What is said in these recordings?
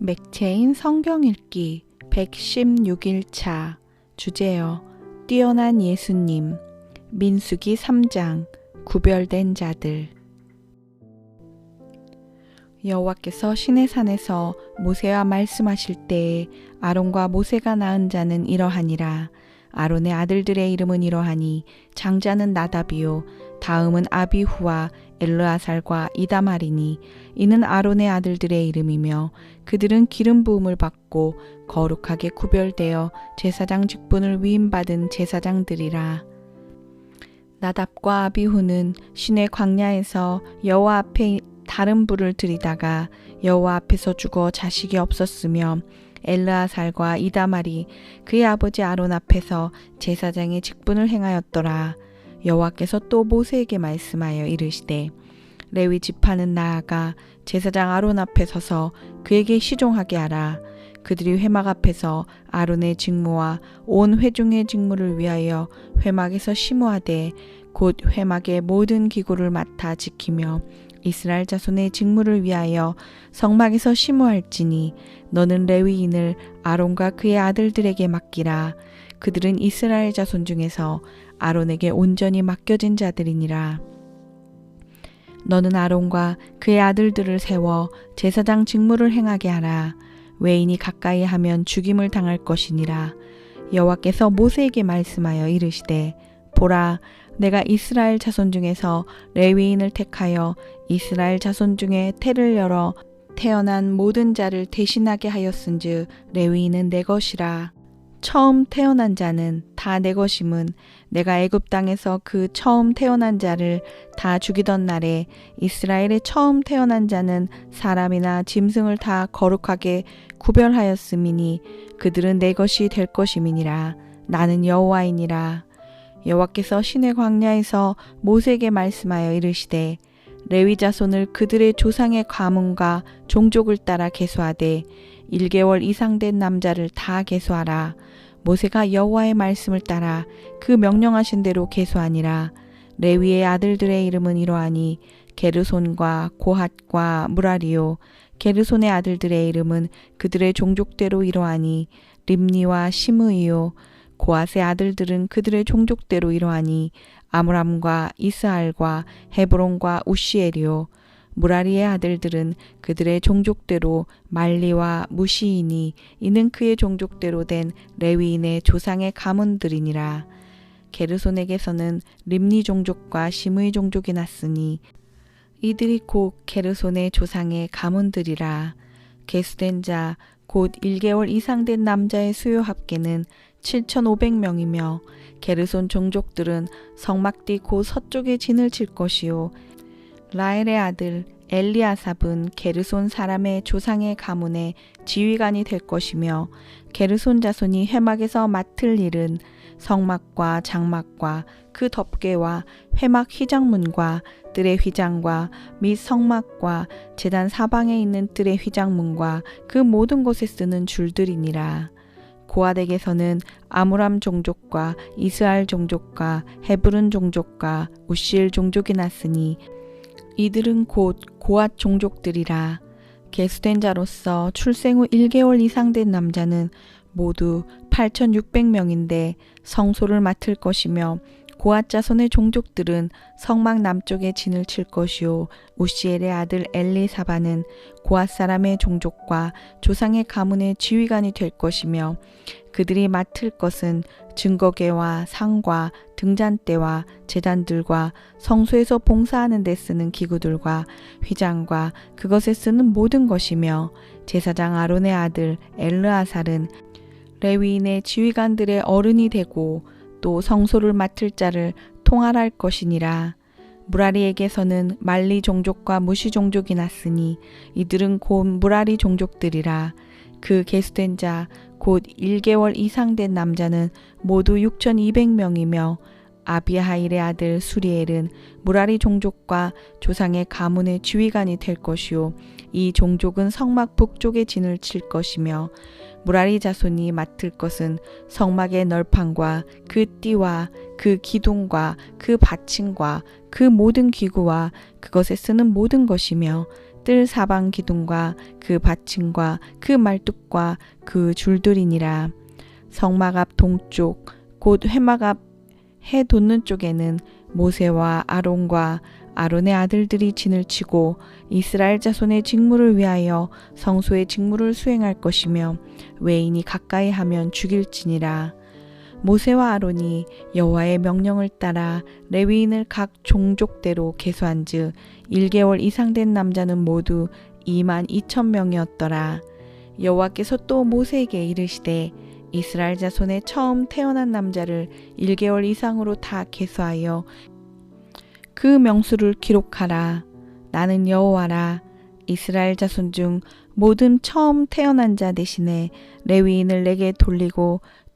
맥체인 성경 읽기 116일차 주제여 뛰어난 예수님 민수기 3장 구별된 자들. 여호와께서 시내산에서 모세와 말씀하실 때에 아론과 모세가 낳은 자는 이러하니라. 아론의 아들들의 이름은 이러하니 장자는 나답이요 다음은 아비후와 엘르아살과 이다말이니 이는 아론의 아들들의 이름이며 그들은 기름 부음을 받고 거룩하게 구별되어 제사장 직분을 위임받은 제사장들이라 나답과 아비후는 시내 광야에서 여호와 앞에 다른 불을 들이다가 여호와 앞에서 죽어 자식이 없었으며 엘르아살과 이다말이 그의 아버지 아론 앞에서 제사장의 직분을 행하였더라. 여호와께서 또 모세에게 말씀하여 이르시되 레위 지파는 나아가 제사장 아론 앞에 서서 그에게 시종하게 하라. 그들이 회막 앞에서 아론의 직무와 온 회중의 직무를 위하여 회막에서 심우하되 곧 회막의 모든 기구를 맡아 지키며 이스라엘 자손의 직무를 위하여 성막에서 심우할지니 너는 레위인을 아론과 그의 아들들에게 맡기라. 그들은 이스라엘 자손 중에서 아론에게 온전히 맡겨진 자들이니라. 너는 아론과 그의 아들들을 세워 제사장 직무를 행하게 하라. 외인이 가까이 하면 죽임을 당할 것이니라. 여호와께서 모세에게 말씀하여 이르시되 보라 내가 이스라엘 자손 중에서 레위인을 택하여 이스라엘 자손 중에 태를 열어 태어난 모든 자를 대신하게 하였은즉 레위인은 내 것이라. 처음 태어난 자는 다 내 것임은 내가 애굽 땅에서 그 처음 태어난 자를 다 죽이던 날에 이스라엘의 처음 태어난 자는 사람이나 짐승을 다 거룩하게 구별하였음이니 그들은 내 것이 될 것임이니라 나는 여호와이니라 여호와께서 신의 광야에서 모세에게 말씀하여 이르시되 레위 자손을 그들의 조상의 가문과 종족을 따라 계수하되 1개월 이상 된 남자를 다 계수하라. 모세가 여호와의 말씀을 따라 그 명령하신 대로 계수하니라. 레위의 아들들의 이름은 이러하니 게르손과 고핫과 무라리요. 게르손의 아들들의 이름은 그들의 종족대로 이러하니 림니와 시므이요. 고핫의 아들들은 그들의 종족대로 이러하니 아므람과 이스알과 헤브론과 우시엘이요. 무라리의 아들들은 그들의 종족대로 말리와 무시이니 이는 그의 종족대로 된 레위인의 조상의 가문들이니라. 게르손에게서는 림니 종족과 심의 종족이 났으니 이들이 곧 게르손의 조상의 가문들이라. 계수된 자 곧 1개월 이상 된 남자의 수요 합계는 7,500명이며 게르손 종족들은 성막뒤 곧 서쪽에 진을 칠 것이요 라엘의 아들 엘리아삽은 게르손 사람의 조상의 가문의 지휘관이 될 것이며 게르손 자손이 회막에서 맡을 일은 성막과 장막과 그 덮개와 회막 휘장문과 뜰의 휘장과 및 성막과 재단 사방에 있는 뜰의 휘장문과 그 모든 곳에 쓰는 줄들이니라. 고아덱에서는 아므람 종족과 이스알 종족과 헤브른 종족과 우시엘 종족이 났으니 이들은 곧 고앗 종족들이라. 계수된 자로서 출생 후 1개월 이상 된 남자는 모두 8,600명인데 성소를 맡을 것이며 고앗 자손의 종족들은 성막 남쪽에 진을 칠 것이요. 우시엘의 아들 엘리사바는 고앗 사람의 종족과 조상의 가문의 지휘관이 될 것이며 그들이 맡을 것은 증거계와 상과 등잔대와 재단들과 성소에서 봉사하는 데 쓰는 기구들과 휘장과 그것에 쓰는 모든 것이며 제사장 아론의 아들 엘르아살은 레위인의 지휘관들의 어른이 되고 또 성소를 맡을 자를 통할할 것이니라. 무라리에게서는 말리 종족과 무시 종족이 났으니 이들은 곧 무라리 종족들이라. 그 계수된 자 곧 1개월 이상 된 남자는 모두 6,200명이며 아비하일의 아들 수리엘은 무라리 종족과 조상의 가문의 지휘관이 될 것이요 이 종족은 성막 북쪽에 진을 칠 것이며 무라리 자손이 맡을 것은 성막의 널판과 그 띠와 그 기둥과 그 받침과 그 모든 기구와 그것에 쓰는 모든 것이며 뜰 사방 기둥과 그 받침과 그 말뚝과 그 줄들이니라. 성막 앞 동쪽 곧 회막 앞 해 돋는 쪽에는 모세와 아론과 아론의 아들들이 진을 치고 이스라엘 자손의 직무를 위하여 성소의 직무를 수행할 것이며 외인이 가까이 하면 죽일지니라 모세와 아론이 여호와의 명령을 따라 레위인을 각 종족대로 계수한즉 1개월 이상 된 남자는 모두 2만 2천 명이었더라 여호와께서 또 모세에게 이르시되 이스라엘 자손의 처음 태어난 남자를 1개월 이상으로 다 계수하여 그 명수를 기록하라. 나는 여호와라. 이스라엘 자손 중 모든 처음 태어난 자 대신에 레위인을 내게 돌리고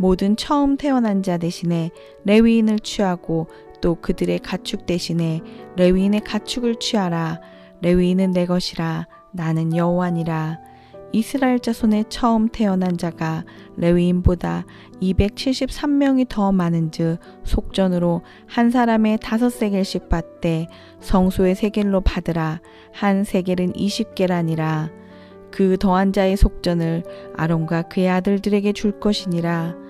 모든 처음 태어난 자 대신에 레위인을 취하고 또 그들의 가축 대신에 레위인의 가축을 취하라. 레위인은 내 것이라. 나는 여호와니라. 이스라엘 자손의 처음 태어난 자가 레위인보다 273명이 더 많은즉 속전으로 한 사람의 다섯 세겔씩 받되 성소의 세겔로 받으라 한 세겔은 20개라니라 그 더한 자의 속전을 아론과 그의 아들들에게 줄 것이니라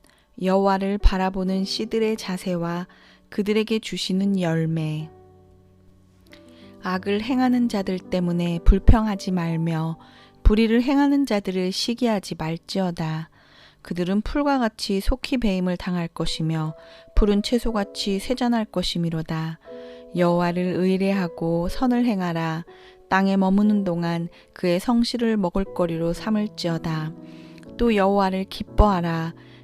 여호와를 바라보는 씨들의 자세와 그들에게 주시는 열매 악을 행하는 자들 때문에 불평하지 말며 불의를 행하는 자들을 시기하지 말지어다. 그들은 풀과 같이 속히 배임을 당할 것이며 푸른 채소같이 세잔할 것이미로다. 여호와를 의뢰하고 선을 행하라. 땅에 머무는 동안 그의 성실을 먹을 거리로 삼을지어다. 또 여호와를 기뻐하라.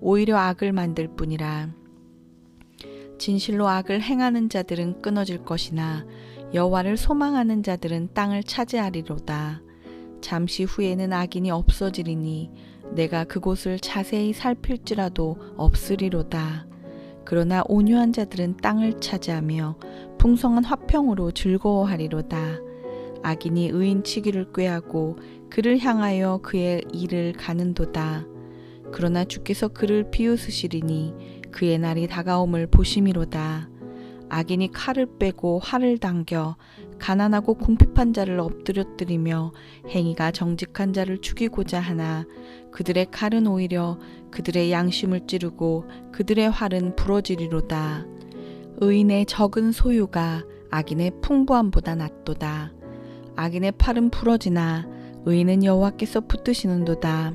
오히려 악을 만들 뿐이라. 진실로 악을 행하는 자들은 끊어질 것이나 여호와를 소망하는 자들은 땅을 차지하리로다. 잠시 후에는 악인이 없어지리니 내가 그곳을 자세히 살필지라도 없으리로다. 그러나 온유한 자들은 땅을 차지하며 풍성한 화평으로 즐거워하리로다. 악인이 의인 치기를 꾀하고 그를 향하여 그의 일을 가는도다. 그러나 주께서 그를 비웃으시리니 그의 날이 다가옴을 보심이로다. 악인이 칼을 빼고 활을 당겨 가난하고 궁핍한 자를 엎드려뜨리며 행위가 정직한 자를 죽이고자 하나 그들의 칼은 오히려 그들의 양심을 찌르고 그들의 활은 부러지리로다. 의인의 적은 소유가 악인의 풍부함보다 낫도다. 악인의 팔은 부러지나 의인은 여호와께서 붙드시는도다.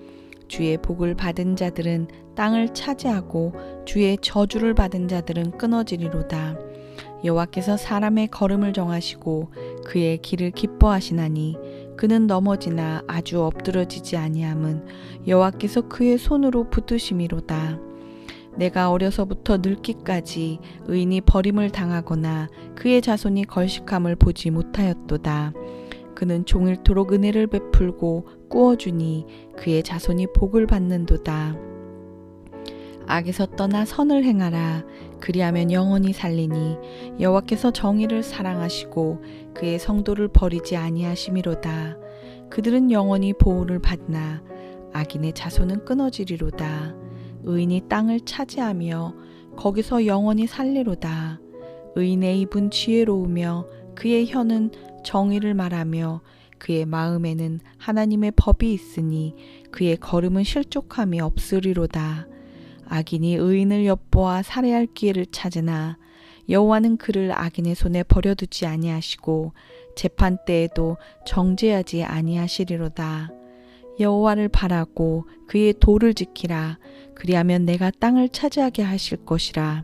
주의 복을 받은 자들은 땅을 차지하고 주의 저주를 받은 자들은 끊어지리로다. 여호와께서 사람의 걸음을 정하시고 그의 길을 기뻐하시나니 그는 넘어지나 아주 엎드러지지 아니함은 여호와께서 그의 손으로 붙으심이로다. 내가 어려서부터 늙기까지 의인이 버림을 당하거나 그의 자손이 걸식함을 보지 못하였도다. 그는 종일토록 은혜를 베풀고 꾸어주니 그의 자손이 복을 받는도다. 악에서 떠나 선을 행하라. 그리하면 영원히 살리니 여호와께서 정의를 사랑하시고 그의 성도를 버리지 아니하심이로다. 그들은 영원히 보호를 받나 악인의 자손은 끊어지리로다. 의인이 땅을 차지하며 거기서 영원히 살리로다. 의인의 입은 지혜로우며 그의 혀는 정의를 말하며 그의 마음에는 하나님의 법이 있으니 그의 걸음은 실족함이 없으리로다. 악인이 의인을 엿보아 살해할 기회를 찾으나 여호와는 그를 악인의 손에 버려두지 아니하시고 재판 때에도 정죄하지 아니하시리로다. 여호와를 바라고 그의 도를 지키라. 그리하면 내가 땅을 차지하게 하실 것이라.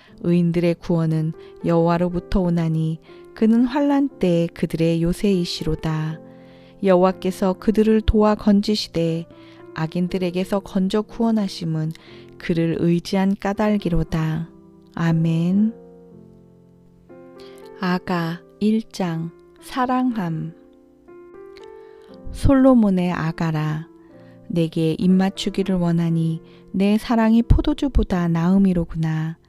의인들의 구원은 여호와로부터 오나니 그는 환란 때에 그들의 요새이시로다. 여호와께서 그들을 도와 건지시되 악인들에게서 건져 구원하심은 그를 의지한 까닭이로다. 아멘. 아가 1장 사랑함 솔로몬의 아가라 내게 입맞추기를 원하니 내 사랑이 포도주보다 나음이로구나.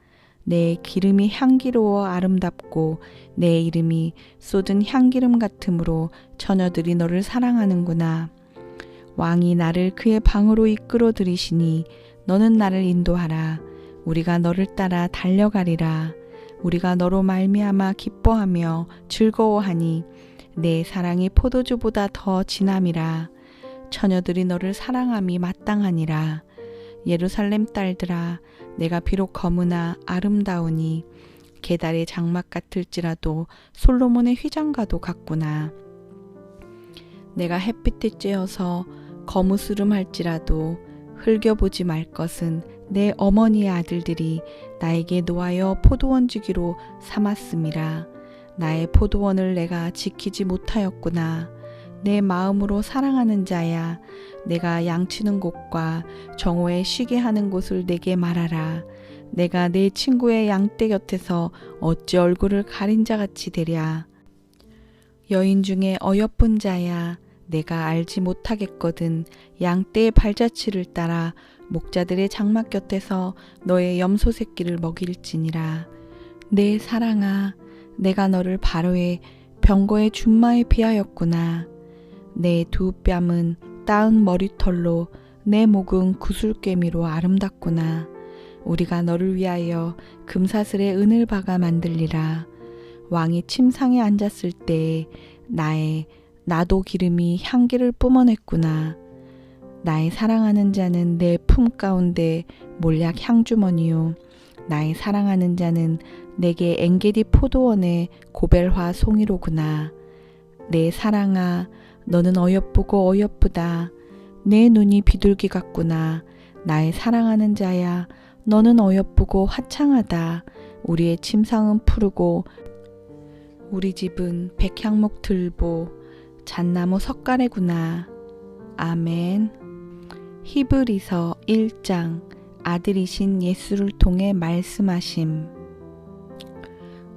내 기름이 향기로워 아름답고 내 이름이 쏟은 향기름 같으므로 처녀들이 너를 사랑하는구나. 왕이 나를 그의 방으로 이끌어 들이시니 너는 나를 인도하라. 우리가 너를 따라 달려가리라. 우리가 너로 말미암아 기뻐하며 즐거워하니 내 사랑이 포도주보다 더 진함이라. 처녀들이 너를 사랑함이 마땅하니라. 예루살렘 딸들아, 내가 비록 거무나 아름다우니 계달의 장막 같을지라도 솔로몬의 휘장과도 같구나. 내가 햇빛에 쬐어서 거무스름할지라도 흘겨보지 말 것은 내 어머니의 아들들이 나에게 놓아여 포도원 주기로 삼았음이라. 나의 포도원을 내가 지키지 못하였구나. 내 마음으로 사랑하는 자야. 내가 양치는 곳과 정오에 쉬게 하는 곳을 내게 말하라. 내가 내 친구의 양떼 곁에서 어찌 얼굴을 가린 자 같이 되랴. 여인 중에 어여쁜 자야. 내가 알지 못하겠거든 양떼의 발자취를 따라 목자들의 장막 곁에서 너의 염소 새끼를 먹일지니라. 내 사랑아, 내가 너를 바로의 병거의 준마에 비하였구나. 내 두 뺨은 따은 머리털로 내 목은 구슬꿰미로 아름답구나. 우리가 너를 위하여 금사슬에 은을 박아 만들리라. 왕이 침상에 앉았을 때 나의 나도 기름이 향기를 뿜어냈구나. 나의 사랑하는 자는 내 품 가운데 몰약 향주머니요. 나의 사랑하는 자는 내게 엥게디 포도원의 고벨화 송이로구나. 내 사랑아, 너는 어여쁘고 어여쁘다. 내 눈이 비둘기 같구나. 나의 사랑하는 자야, 너는 어여쁘고 화창하다. 우리의 침상은 푸르고 우리 집은 백향목 들보 잣나무 석가래구나. 아멘. 히브리서 1장 아들이신 예수를 통해 말씀하심.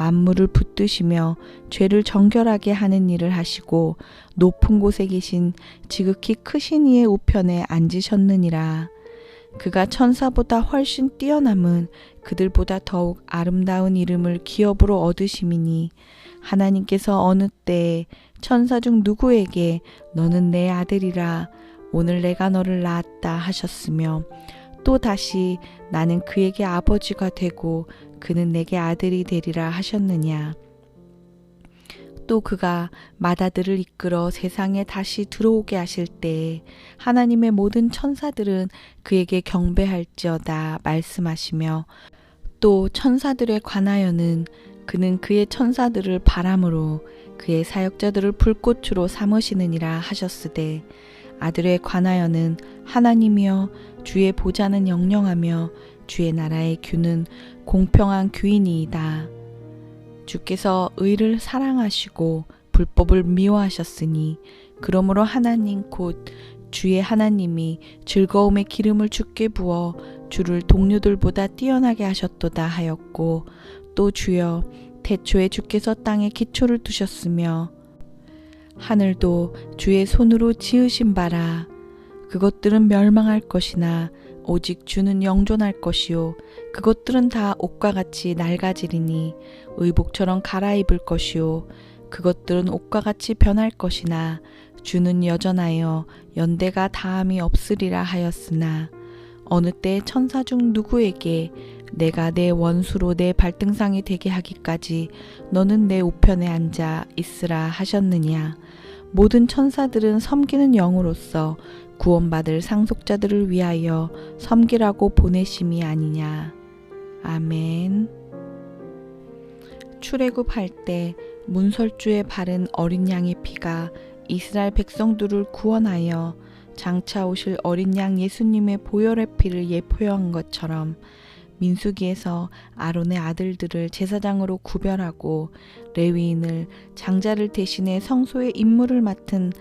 만물을 붙드시며 죄를 정결하게 하는 일을 하시고 높은 곳에 계신 지극히 크신 이의 우편에 앉으셨느니라. 그가 천사보다 훨씬 뛰어남은 그들보다 더욱 아름다운 이름을 기업으로 얻으심이니 하나님께서 어느 때에 천사 중 누구에게 너는 내 아들이라 오늘 내가 너를 낳았다 하셨으며 또 다시 나는 그에게 아버지가 되고 그는 내게 아들이 되리라 하셨느냐? 또 그가 마다들을 이끌어 세상에 다시 들어오게 하실 때에 하나님의 모든 천사들은 그에게 경배할지어다 말씀하시며 또 천사들에 관하여는 그는 그의 천사들을 바람으로 그의 사역자들을 불꽃으로 삼으시느니라 하셨으되 아들에 관하여는 하나님이여 주의 보좌는 영영하며 주의 나라의 규는 공평한 규이니이다. 주께서 의를 사랑하시고 불법을 미워하셨으니 그러므로 하나님 곧 주의 하나님이 즐거움의 기름을 주께 부어 주를 동료들보다 뛰어나게 하셨도다 하였고 또 주여 태초에 주께서 땅에 기초를 두셨으며 하늘도 주의 손으로 지으신 바라 그것들은 멸망할 것이나 오직 주는 영존할 것이요. 그것들은 다 옷과 같이 낡아지리니 의복처럼 갈아입을 것이요. 그것들은 옷과 같이 변할 것이나 주는 여전하여 연대가 다함이 없으리라 하였으나 어느 때 천사 중 누구에게 내가 내 원수로 내 발등상이 되게 하기까지 너는 내 우편에 앉아 있으라 하셨느냐? 모든 천사들은 섬기는 영으로서 구원받을 상속자들을 위하여 섬기라고 보내심이 아니냐. 아멘. 출애굽할 때 문설주에 바른 어린 양의 피가 이스라엘 백성들을 구원하여 장차 오실 어린 양 예수님의 보혈의 피를 예표한 것처럼 민수기에서 아론의 아들들을 제사장으로 구별하고 레위인을 장자를 대신해 성소의 임무를 맡은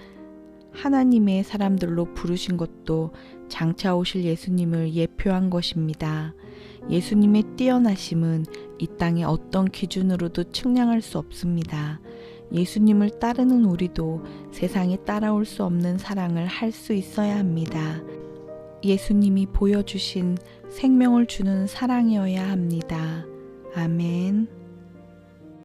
하나님의 사람들로 부르신 것도 장차 오실 예수님을 예표한 것입니다. 예수님의 뛰어나심은 이 땅의 어떤 기준으로도 측량할 수 없습니다. 예수님을 따르는 우리도 세상에 따라올 수 없는 사랑을 할 수 있어야 합니다. 예수님이 보여주신 생명을 주는 사랑이어야 합니다. 아멘.